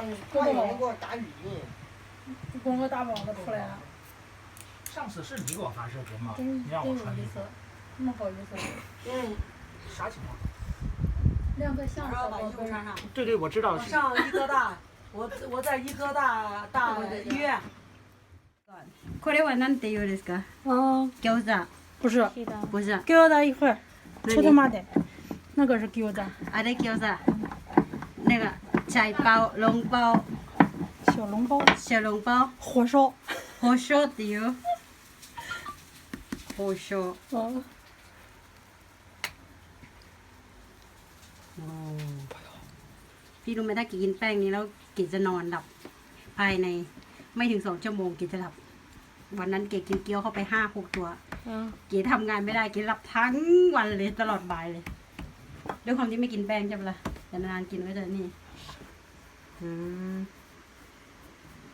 哎，大爷给我打语音。公个大包子出来了，上次是你给我发视频吗？真你让真有我穿衣服意思，，那么好意思。嗯，啥情况？亮个相然后把小宝贝儿，衣服穿上。对对，我知道我。上医科大，我我在医科大大医院。これはなんて言うんですか啊，餃子不是，不是给我在一块儿，那你出他妈的，那个是给子，あれ餃子那个 菜包笼包小笼包，小笼包火烧，火烧っていう火烧啊，พี่รู้ไหมถ้ากินแป้งนี้แล้วกินจะนอนหลับ ภายในไม่ถึงสองชั่วโมงกินจะหลับ วันนั้นเกกินเกี๊ยวเข้าไปห้าหกตัว 嗯， เก๋ทำงานไม่ได้เก๋หลับทั้งวันเลยตลอดบ่ายเลย ด้วยความที่ไม่กินแป้งใช่ปะล่ะแต่นานๆกินก็จะนี่ 음.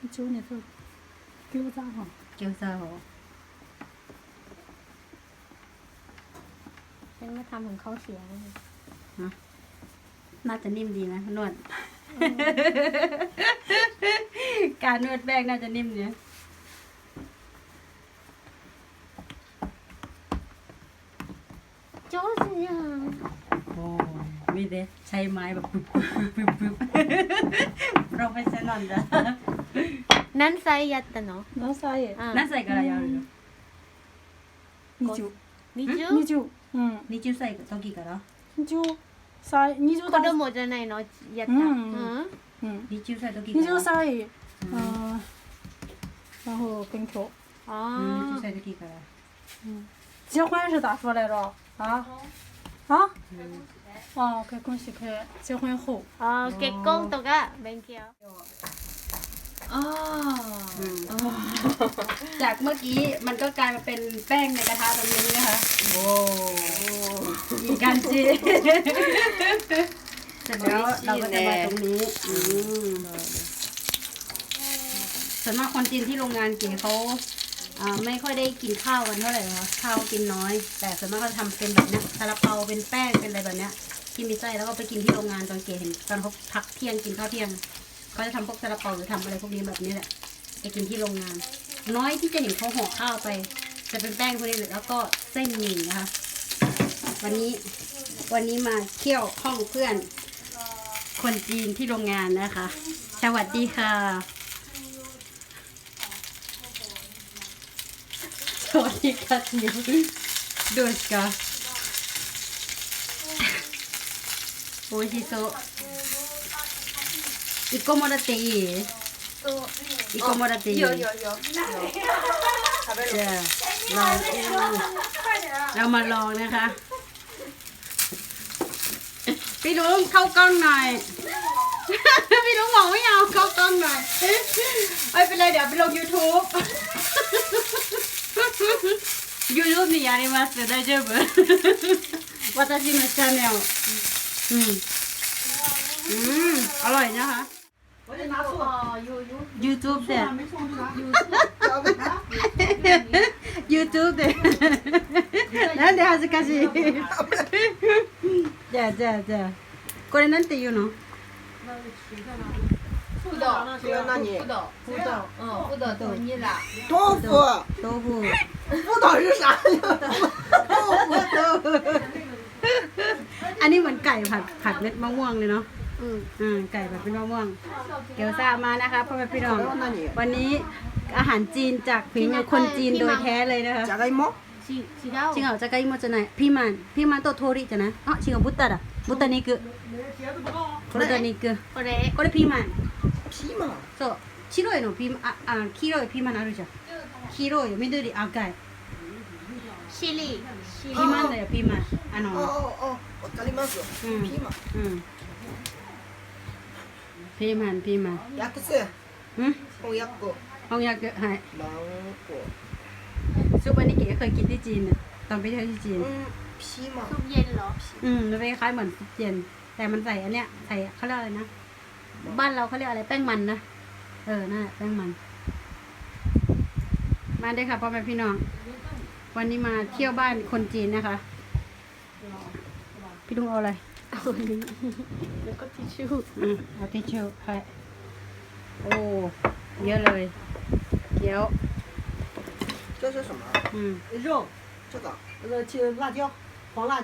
이쪽에서 교사 호. 교사 호. ฉันมาทำของเขาเสียเลย น่าจะนิ่มดีนะนวด การนวดแป้งน่าจะนิ่มเนี่ย มีเด้ใช้ไม้แบบปึ๊บปึ๊บปึ๊บปึ๊บโปรเฟชชั่นอลจ้ะ 何歳やったの那啥也，うん何歳からやるの你就20你就嗯， 20歳の時から你就啥，你就子到供じゃないのやったうんん嗯， 20歳の時你から就啥也，嗯，然后跟跳，うあん20ー歳の時から结婚是咋说来着？啊 어? 어, 개콘씨 그 제공의 호. อ๋อเก๊กกงตัวก็เบกียอ๋อจากเมื่อกี้มันก็กลายมาเป็นแป้งในกระทะตรงนี้นะคะโอ้อีการจีเสร็จแล้วเราก็จะมาตรงนี้อืมส่วนมากคนจีนที่โรงงานเก๋เขา ไม่ค่อยได้กินข้าวกันเท่าไหร่ค่ะข้าวกินน้อย แต่ส่วนมากเขาจะทำเป็นแบบเนี้ยซาลาเปาเป็นแป้งเป็นอะไรแบบเนี้ยที่มีไส้แล้วก็ไปกินที่โรงงานตอนเก๋เห็นตอนเขาพักเที่ยงกินข้าวเที่ยงเขาจะทำพวกซาลาเปาหรือทำอะไรพวกนี้แบบนี้แหละไปกินที่โรงงาน น้อยที่จะเห็นเขาห่อข้าวไป จะเป็นแป้งพวกนี้แล้วก็เส้นหมี่นะคะ วันนี้วันนี้มาเที่ยวห้องเพื่อน คนจีนที่โรงงานนะคะ สวัสดีค่ะ สวัสดีค่ะจิวดูสกาโอชิโซอิโกโมดาเตอิอิโกโมดาเตอิ 有有有。 จะลองเรามาลองนะคะ พี่ลุงเข้ากล้องหน่อย พี่ลุงบอกไม่เอาเข้ากล้องหน่อยไม่เป็นไรเดี๋ยวไปลง YouTube YouTube にやります大丈夫私のチャンネルอืมอืมอร่อยนะคะ 我得拿醋。 YouTube で没醋就拿。 YouTube でなんで恥ずかしいじゃあじゃあじゃあこれなんて言うの 这个那你不懂，嗯，不懂，懂你了。豆腐，豆腐不懂是啥呀？豆腐， อันนี้เหมือนไก่ผัดผัดเม็ดมะม่วงเลยเนาะ うん อืมไก่ผัดเป็นมะม่วง เกี๊ยวซ่ามานะคะพ่อแม่พี่น้อง 那你 วันนี้อาหารจีนจากฝีมือคนจีนโดยแท้เลยนะคะ 加个芋，ち違うจริงเหรอจะไก่หมดจะไหนพี่มันพี่มันโตโทริจะนะอ๋อจริงเหรอบุตตะอะบุตตะนี่คือบุตตะนี่คือ これこれピーマン ピーマン。そう白いのピーマンああ黄色いピーマンあるじゃん黄色いよ緑赤いシリシリピーマンだよピーマンあ哦の哦哦，わかります。うんピーマン。うんピーマンピーマン訳す。うん翻訳。翻訳はいマンゴซุปอันนี้เก๋เคยกินที่จีนน่ะตอนไปเที่ยวที่จีน ー。うん、ピーマン ทุ。กเย็นเหรอ อืมมันเป็นคล้ายๆเหมือนซุปเย็น แต่มันใส่อันเนี้ยใส่เขาเรียกอะไรนะ บ้านเราเขาเรียกอะไรแป้งมันนะ เออนั่นแหละแป้งมัน มาได้ค่ะพ่อแม่พี่น้อง วันนี้มาเที่ยวบ้านคนจีนนะคะ พี่ลุงเอาอะไร เอาอันนี้แล้วก็ทิชชู่ อืมเอาทิชชู่ให้ โอ้เยอะเลยเกี๊ยว 这是什么？嗯肉，这个呃，青辣椒，黄辣椒。